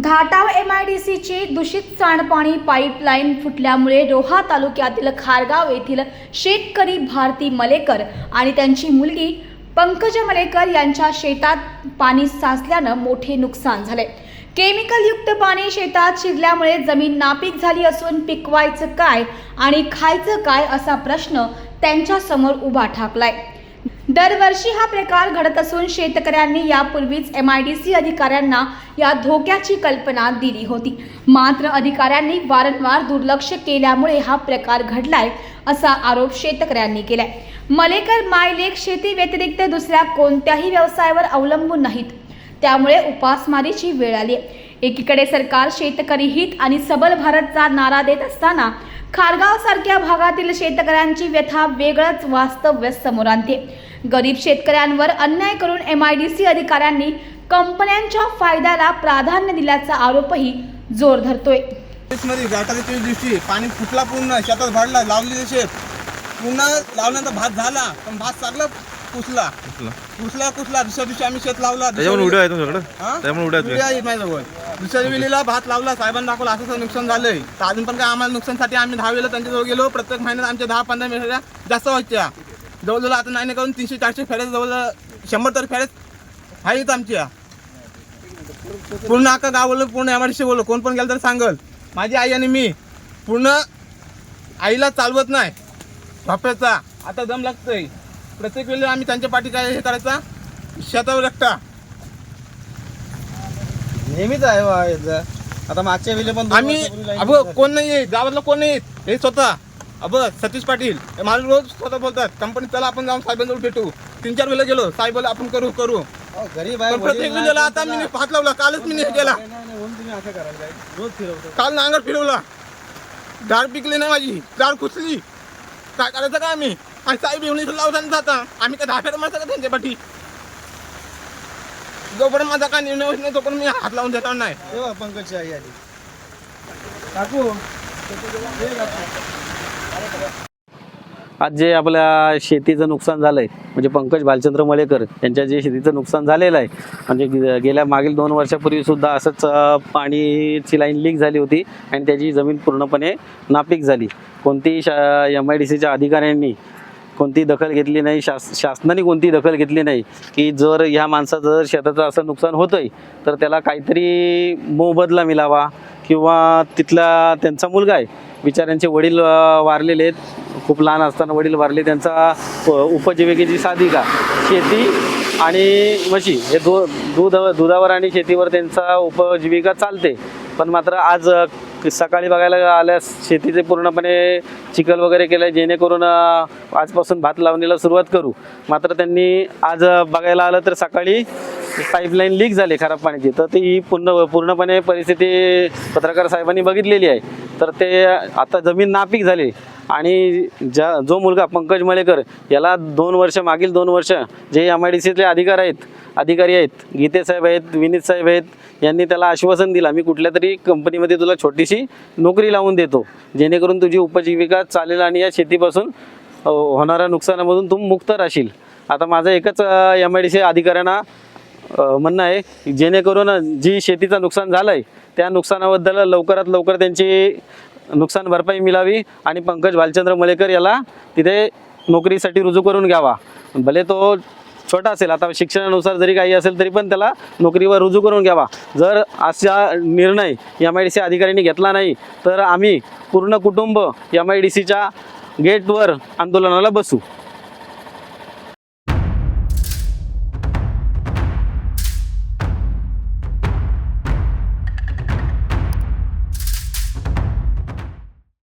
घाटाव M I D सीची दूषित सांडपाणी पाईपलाईन फुटल्यामुळे रोहा तालुक्यातील खारगाव येथील शेतकरी भारती मलेकर आणि त्यांची मुलगी पंकज मलेकर यांच्या शेतात पाणी साचल्यानं मोठे नुकसान झाले. केमिकलयुक्त पाणी शेतात शिरल्यामुळे जमीन नापीक झाली असून पिकवायचं काय आणि खायचं काय असा प्रश्न त्यांच्यासमोर उभा ठाकलाय. दरवर्षी हा प्रकार घडत असून शेतकऱ्यांनी यापूर्वीच एम आय डी सी अधिकाऱ्यांना या धोक्याची कल्पना दिली होती. मात्र अधिकाऱ्यांनी वारंवार दुर्लक्ष केल्यामुळे हा प्रकार घडलाय असा आरोप शेतकऱ्यांनी केलाय. मलेकर मायलेक शेती व्यतिरिक्त दुसऱ्या कोणत्याही व्यवसायावर अवलंबून नाहीत. त्यामुळे उपासमारीची वेळ आली एकीकडे सरकार शेतकरी हित आणि सबल भारतचा नारा देत असताना खारगाव सारख्या भागातील शेतकऱ्यांची व्यथा वेगळंच वास्तव्य समोर आणते. गरीब शेतकऱ्यांवर अन्याय करून एम आय डी सी अधिकाऱ्यांनी कंपन्यांच्या फायद्याला प्राधान्य दिल्याचा आरोपही जोर धरतोय. दिवशी पाणी फुटला पूर्ण शेतात भरला लावलेले शेत. पूर्ण लावल्यानंतर भात झाला पण भात चांगला पुसला. पुसला. पुसला दुसऱ्या दिवशी आम्ही शेत लावला त्याच्यामुळे उड्या आहे तुमच्याकडे? त्यामुळे उड्या आहेत. उड्या आहेत माझ्याजवळ. दुसऱ्या वेळेला भात लावला साहेबांना दाखवला असं नुकसान झालंय. तर अजून पण काय आम्हाला नुकसानसाठी आम्ही दहा वेळेला त्यांच्याजवळ गेलो. प्रत्येक महिन्यात आमच्या दहा पंधरा मिनिटं जास्त व्हायच्या. जवळजवळ आता नाही नाही करून तीनशे चारशे फेऱ्या जवळ शंभर तर फेऱ्याच आहेत आमच्या. पूर्ण अख्खा गाव बोललो पूर्ण एमआरसी बोललो. कोण पण गेलं तर सांगल. माझी आई आणि मी पूर्ण आईला चालवत नाही. झोप्याचा आता दम लागतोय. प्रत्येक वेळेला आम्ही त्यांच्या पाठी काय हे करायचा? शेतावर एकटा. नेहमीच आहे याचं. आता मागच्या वेळी पण दोन आम्ही वर्षापूर्वी अबो होती. कोण नाही गावातलं कोण नाही हे स्वतः. अब सतीश पाटील. हे मला रोज स्वतः बोलतात. कंपनी चला आपण जाऊन साहेबांजवळ भेटू. तीन चार वेळेला गेलो. साहेब बोलले आपण करू करू. अहो, गरीब आहे पण प्रत्येक वडील वेळेला आता मी तुला- हात लावला. कालच मी हे केला नाही, नाही, नाही, म्हणून तुम्ही असं करायला पाहिजे. रोज फिरवतो. काल नांगर फिरवला. डाळ पिकली नाही माझी. डाळ कुचली काय करायचं का आम्ही? आणि साहेब येऊन इथं लावताना जाता आम्ही काय दहा फेर मारता का त्यांच्या पाठी? जोपर्यंत माझा काय निर्णय होत नाही तोपर्यंत मी हात लावून देणार नाही. तेव्हा पंकजची आई आली. काकू आज जे आपल्या शेतीचं नुकसान झालंय म्हणजे पंकज भालचंद्र मळेकर यांच्या जे शेतीचं नुकसान झालेलं आहे म्हणजे गे- गेल्या मागील दोन वर्षापूर्वी सुद्धा असंच अं, पाणीची लाईन लीक झाली होती आणि त्याची जमीन पूर्णपणे नापीक झाली. कोणतीही शा एम आय डी सीच्या अधिकाऱ्यांनी कोणती दखल घेतली नाही शास शासनाने कोणती दखल घेतली नाही की जर ह्या माणसाचं जर शेताचं असं नुकसान होतंय तर त्याला काहीतरी मोबदला मिळावा किंवा तिथला त्यांचा मुलगा आहे. बिचाऱ्यांचे वडील वारलेले आहेत. खूप लहान असताना वडील वारले त्यांचा उपजीविकेची साधिका शेती आणि म्हशी. हे दो दूध दुधावर आणि शेतीवर त्यांचा उपजीविका चालते. पण मात्र आज सकाळी बघायला आल्यास शेतीचे पूर्णपणे चिखल वगैरे केलं आहे जेणेकरून आजपासून भात लावणीला सुरुवात करू. मात्र त्यांनी आज बघायला आलं तर सकाळी पाईपलाईन लीक झाली खराब पाण्याची. तर ती पूर्ण पूर्णपणे परिस्थिती पत्रकार साहेबांनी बघितलेली आहे. तर ते आता जमीन नापीक झाली. आणि ज्या जो मुलगा पंकज मळेकर याला दोन वर्ष मागील दोन वर्ष जे एम आय डी सीतले अधिकार आहेत अधिकारी आहेत गीते साहेब आहेत विनीत साहेब आहेत यांनी त्याला आश्वासन दिलं मी कुठल्या तरी कंपनीमध्ये तुला छोटीशी नोकरी लावून देतो जेणेकरून तुझी उपजीविका चालेल आणि या शेतीपासून होणाऱ्या नुकसानामधून तू मुक्त राहशील. आता माझं एकच एम आय डी सी अधिकाऱ्यांना म्हणणं आहे जेणेकरून जी शेतीचं नुकसान झालं आहे त्या नुकसानाबद्दल लवकरात लवकर त्यांची नुकसान भरपाई मिळावी आणि पंकज भालचंद्र मलेकर याला तिथे नोकरीसाठी रुजू करून घ्यावा. भले तो छोटा असेल आता शिक्षणानुसार जरी काही असेल तरी पण त्याला नोकरीवर रुजू करून घ्यावा. जर असा निर्णय एम आय डी सी अधिकाऱ्यांनी घेतला नाही तर आम्ही पूर्ण कुटुंब एम आय डी सीच्या गेटवर आंदोलनाला बसू.